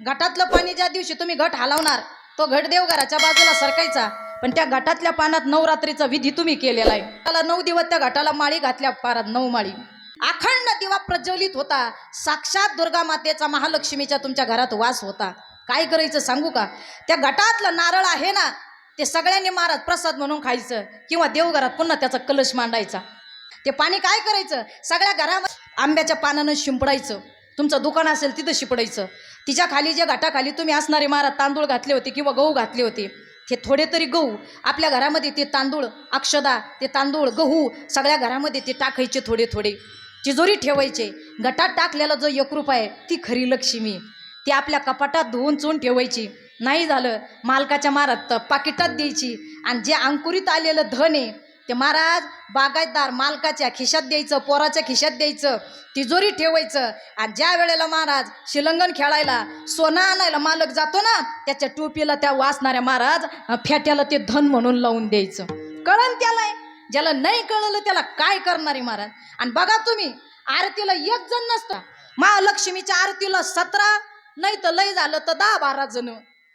गटातलं पाणी ज्या दिवशी तुम्ही घट हलवणार तो घट देवघराच्या बाजूला सरकायचा. पण त्या घटातल्या पाण्यात नवरात्रीचा विधी तुम्ही केलेला आहे. त्याला नऊ दिवस त्या घटाला माळी घातल्या पारात नऊ माळी. अखंड दिवा प्रज्वलित होता. साक्षात दुर्गा मातेचा महालक्ष्मीच्या तुमच्या घरात वास होता. काय करायचं सांगू का? त्या घटातलं नारळ आहे ना ते सगळ्यांनी महाराज प्रसाद म्हणून खायचं किंवा देवघरात पुन्हा त्याचा कलश मांडायचा. ते पाणी काय करायचं? सगळ्या घरामध्ये आंब्याच्या पानानं शिंपडायचं. तुमचं दुकान असेल तिथं शिपडायचं. तिच्या खाली ज्या घाटाखाली तुम्ही असणारे महाराज तांदूळ घातले होते किंवा गहू घातले होते ते थोडे तरी गहू आपल्या घरामध्ये ते तांदूळ अक्षदा ते तांदूळ गहू सगळ्या घरामध्ये ते टाकायचे थोडे थोडे. तिजोरी ठेवायचे. गटात टाकलेला जो एकरूप आहे ती खरी लक्ष्मी ती आपल्या कपाटात धुवून चून ठेवायची. नाही झालं मालकाच्या मारात पाकिटात द्यायची. आणि जे अंकुरित आलेलं धन आहे ते महाराज बागायतदार मालकाच्या खिशात द्यायचं पोराच्या खिशात द्यायचं तिजोरी ठेवायचं. आणि ज्या वेळेला महाराज शिलंगण खेळायला सोनं आणायला मालक जातो ना त्याच्या टोपीला त्या वाचणाऱ्या महाराज फेट्याला ते धन म्हणून लावून द्यायचं. कळण त्याला ज्याला नाही कळलं त्याला काय करणारे महाराज? आणि बघा तुम्ही आरतीला एक जण नसतं. महालक्ष्मीच्या आरतीला सतरा नाही तर लय झालं तर दहा बारा जण.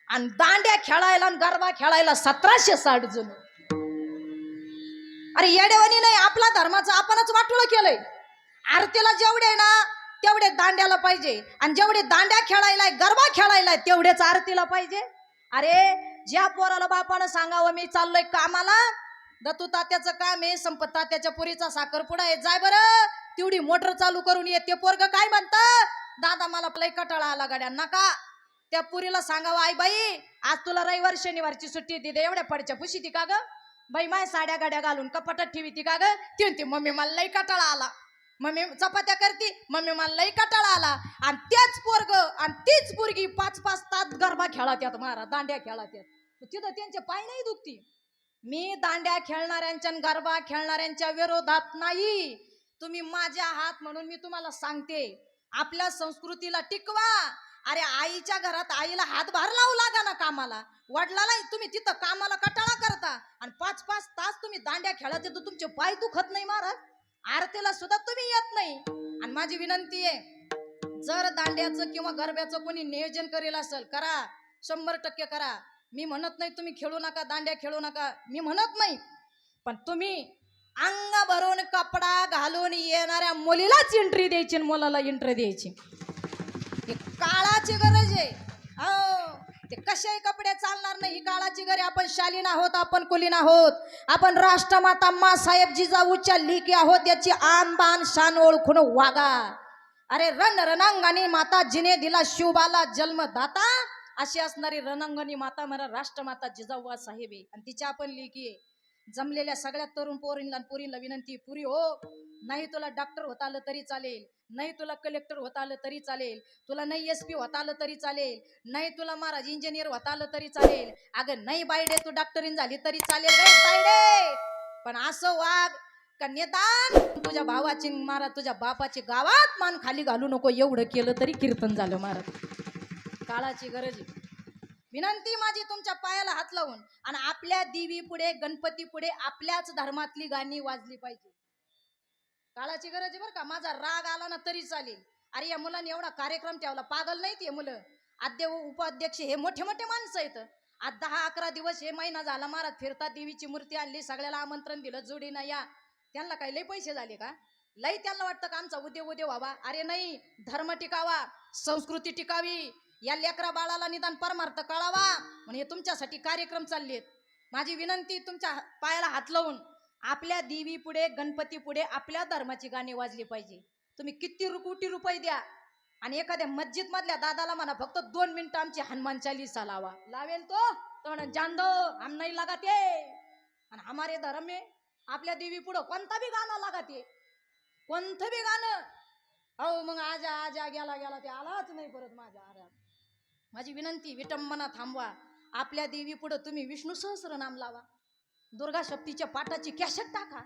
आणि दांड्या खेळायला आणि गरबा खेळायला सतराशे साठ जण. अरे येडेवानी नाही आपला धर्माचं आपणच वाटोळ केलंय. आरतीला जेवढे ना तेवढे दांड्याला पाहिजे. आणि जेवढे दांड्या खेळायला गरबा खेळायला तेवढेच आरतीला पाहिजे. अरे ज्या पोराला बापानं सांगावं मी चाललोय कामाला दत्तू तात्याचं काम आहे संपत तात्याच्या पुरीचा साखरपुडा आहे जाय बरं. तेवढी मोटर चालू करून ये ते पोरग काय म्हणतं? दादा मला लय कटाळा आला गाड्या नका. त्या पुरीला सांगावं आई बाई आज तुला रविवार शनिवारची सुट्टी दिदे एवढ्या पडच्या पुशी ती का ग? बाई माय साड्या गाड्या घालून कपाटात ठेवी ती का ग? ती म्हणते मम्मी मला लई कटाळा आला. मम्मी चपात्या करते मम्मी मला लई कटाळा आला. आणि तेच पोरग आणि तीच पोरगी पाच पाच तास गरबा खेळात मारा दांड्या खेळात तिथं त्यांचे पाय नाही दुखती. मी दांड्या खेळणाऱ्यांच्या आणि गरबा खेळणाऱ्यांच्या विरोधात नाही. तुम्ही माझ्या हात म्हणून मी तुम्हाला सांगते. आपल्या संस्कृतीला टिकवा. अरे आईच्या घरात आईला हातभार लावू लागा ना कामाला. वडिलाला तुम्ही तिथं कामाला कटाळा करता आणि पाच पाच तास तुम्ही दांड्या खेळत येतो तुमचे पाय दुखत नाही महाराज. आरतीला सुद्धा तुम्ही येत नाही. आणि माझी विनंती आहे जर दांड्याचं किंवा गरब्याचं कोणी नियोजन करेल असेल करा. शंभर टक्के करा. मी म्हणत नाही तुम्ही खेळू नका दांड्या खेळू नका. मी म्हणत नाही. पण तुम्ही अंग भरून कपडा घालून येणाऱ्या मुलीलाच एंट्री द्यायची आणि मुलाला एंट्री द्यायची. काळाची गरज आहे. हो ते कशाही कपडे चालणार नाही ही काळाची गरज आपण शालीन आहोत आपण कुलीन आहोत. आपण राष्ट्रमाता मासाहेब जिजाऊच्या लिखी आहोत याची आनबान शान ओळखून वागा. अरे रण रणांगणी माता जिने दिला शिवबाला जन्मदाता. अशी असणारी रणांगणी माता मला राष्ट्रमाता जिजाऊ साहेब आहे. आणि तिच्या आपण लिखी आहे. जमलेल्या सगळ्या तरुण पोरींना पुरीला विनंती पुरी हो. नाही तुला डॉक्टर होता आलं तरी चालेल नाही तुला कलेक्टर होता आलं तरी चालेल तुला नाही एस पी होता आलं तरी चालेल नाही तुला महाराज इंजिनियर होता आलं तरी चालेल. अगं नाही बायडे तू डॉक्टरीन झाली तरी चालेल पण असं वाग का निदान तुझ्या भावाची महाराज तुझ्या बापाची गावात मान खाली घालू नको एवढं केलं तरी कीर्तन झालं महाराज. काळाची गरज आहे. विनंती माझी तुमच्या पायाला हात लावून आणि आपल्या देवी पुढे गणपती पुढे आपल्याच धर्मातली गाणी वाजली पाहिजे. काळाची गरज आहे बरं का? माझा राग आला ना तरी चालेल. अरे या मुलांनी एवढा कार्यक्रम ठेवला. पागल नाहीत हे मुलं. आद्य उपाध्यक्ष हे मोठे मोठे माणसं आहेत. आज दहा अकरा दिवस हे महिना झाला. महाराज फिरता देवीची मूर्ती आणली सगळ्याला आमंत्रण दिलं जोडीनं या. त्यांना काही लय पैसे झाले का? लई त्यांना वाटतं का आमचा उद्योग उद्योग व्हावा? अरे नाही धर्म टिकावा संस्कृती टिकावी. या लेकरा बाळाला निदान परमार्थ कळावा. म्हणजे हे तुमच्यासाठी कार्यक्रम चाललेत. माझी विनंती तुमच्या पायाला हात लावून आपल्या देवी पुढे गणपती पुढे आपल्या धर्माची गाणी वाजली पाहिजे. तुम्ही किती कोटी रुपये द्या. आणि एखाद्या मस्जिद मधल्या दादाला म्हणा फक्त दोन मिनिटं आमची हनुमान चालीसा लावा. लावेल तो? तो म्हणा, जान हम नाही लागत. ये आणि हमारे धर्म आहे आपल्या देवी पुढं कोणता बी गाणं लागत? ये कोणतं बी गाणं? अहो मग आजा आजा गेला गेला ते आलाच नाही परत माझ्या आरा माझी विनंती विटंबना थांबवा. आपल्या देवी पुढं तुम्ही विष्णू सहस्रनाम लावा. दुर्गा शक्तीच्या पाठाची कॅशेट टाका.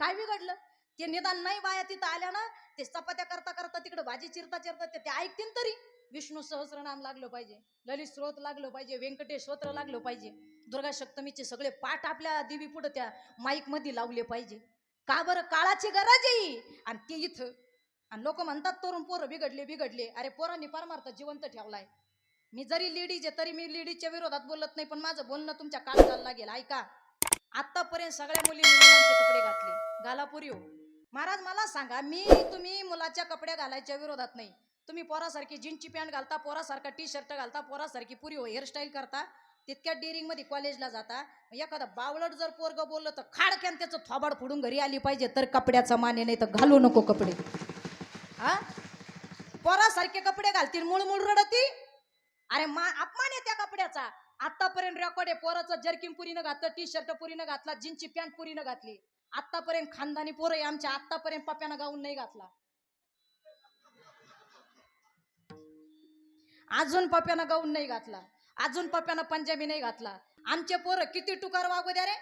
काय बिघडलं? ते निदान नाही बाया तिथं आल्या ना ते चपात्या करता करता तिकडे भाजी चिरता चिरता ते ऐकतील तरी. विष्णू सहस्रनाम लागलं पाहिजे ललित स्रोत लागलं पाहिजे व्यंकटेश स्तोत्र लागलं पाहिजे. दुर्गा सप्तमीचे सगळे पाठ आपल्या देवी पुढे त्या माईकमध्ये लावले पाहिजे. का बरं? काळाची गरज आहे. आणि ते इथं. आणि लोक म्हणतात तरुण पोरं बिघडले बिघडले. अरे पोरांनी परमार्थ जिवंत ठेवलाय. मी जरी लेडीज आहे तरी मी लेडीजच्या विरोधात बोलत नाही पण माझं बोलणं तुमच्या काळजाला लागेल ऐका. आतापर्यंत सगळ्या मुलींनी मुलांचे कपडे घातले. घालापुरी हो. महाराज मला सांगा मी तुम्ही मुलाच्या कपडे घालायच्या विरोधात नाही. तुम्ही पोरासारखी जीन्सची पॅन्ट घालता पोरासारखा टी शर्ट घालता पोरासारखी पुरी हो हेअरस्टाईल करता तितक्या डेअरिंगमध्ये कॉलेजला जाता एखादा बावळट जर पोरग बोललं तर खाडक्यान त्याचं थोबाड फोडून घरी आली पाहिजे तर कपड्याचा माने नाही तर घालू नको कपडे. हा? पोरासारखे कपडे घालतील मुळमुळ रडती अरे मा अपमान आहे त्या कपड्याचा. आतापर्यंत रेकॉर्ड आहे. पोराचं जर्किन पुरीनं घातलं टी शर्ट पुरीनं घातला जीन्सची पॅन्ट पुरीनं घातली. आतापर्यंत खानदानी पोरं आहे आमच्या आतापर्यंत पप्यानं गाऊन नाही घातला. अजून पप्यानं गाऊन नाही घातला. अजून पप्यानं पंजाबी नाही घातला. आमचे पोरं किती टुकार वागू द्या रे.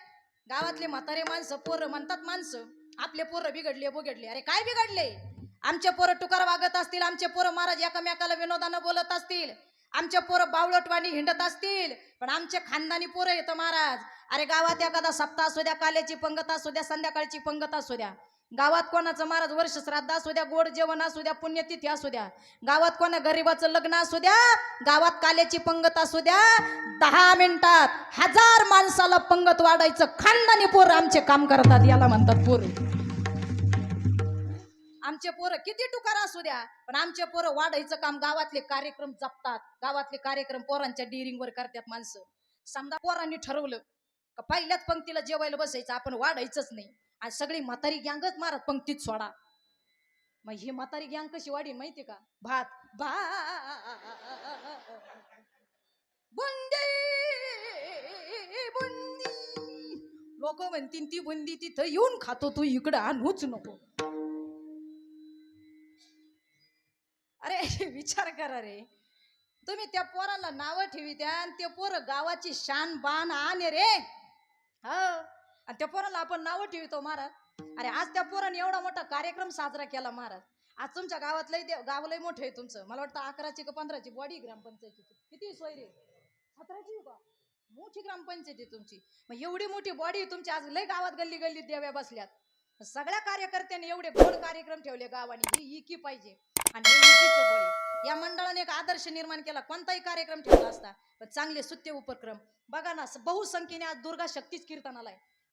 गावातले म्हातारे माणसं पोरं म्हणतात माणसं आपले पोरं बिघडले बिघडले. अरे काय बिघडले? आमचे पोरं टुकार वागत असतील आमचे पोरं महाराज एकमेकाला विनोदानं बोलत असतील. आमच्या पोरं बावळटवाणी हिंडत असतील पण आमचे खानदानी पोरं येतं महाराज. अरे गावात एखादा सप्ताह असू द्या काल्याची पंगत असू द्या संध्याकाळची पंगत असू द्या. गावात कोणाचं महाराज वर्ष श्राद्ध असू द्या गोड जेवण असू द्या पुण्यतिथी असू द्या. गावात कोणा गरीबाचं लग्न असू द्या गावात काल्याची पंगत असू द्या. दहा मिनिटात हजार माणसाला पंगत वाढायचं. खानदानी पोर आमचे काम करतात याला म्हणतात पोरं. आमचे पोरं किती टुकार असू द्या पण आमचे पोरं वाढायचं काम गावातले कार्यक्रम जपतात. गावातले कार्यक्रम पोरांच्या डिरिंगवर करतात माणसं. समजा पोरांनी ठरवलं का पहिल्याच पंक्तीला जेवायला बसायचं आपण वाढायचंच नाही. आणि सगळी म्हातारी गँगच मारत पंक्तीत सोडा. मग ही म्हातारी गँग कशी वाढी माहिती का? भात. भा बुंदी बुंदी. लोक म्हणतील ती बुंदी तिथं येऊन खातो तू इकडं आणूच नको. अरे विचार करा रे. तुम्ही त्या पोराला नावं ठेवी द्या आणि ते पोरं गावाची शान बाण आणे रे. हो. आणि त्या पोराला आपण नावं ठेवतो महाराज. अरे आज त्या पोराने एवढा मोठा कार्यक्रम साजरा केला महाराज. आज तुमच्या गावात लय गाव लय मोठं आहे तुमचं. मला वाटतं अकराची का पंधराची बॉडी ग्रामपंचायतीची. किती सोय रे सतराची का? मोठी ग्रामपंचायत आहे तुमची. मग एवढी मोठी बॉडी तुमची आज लय गावात गल्ली गल्ली देव्या बसल्यात. सगळ्या कार्यकर्त्यांनी एवढे गोड कार्यक्रम ठेवले गावाने. ही इकी पाहिजे? आणि या मंडळाने एक आदर्श निर्माण केला. कोणताही कार्यक्रम ठेवला असता पण चांगले सुत्य उपक्रम. बघा ना बहुसंख्येने आज दुर्गा शक्तीच कीर्तनाला आहे.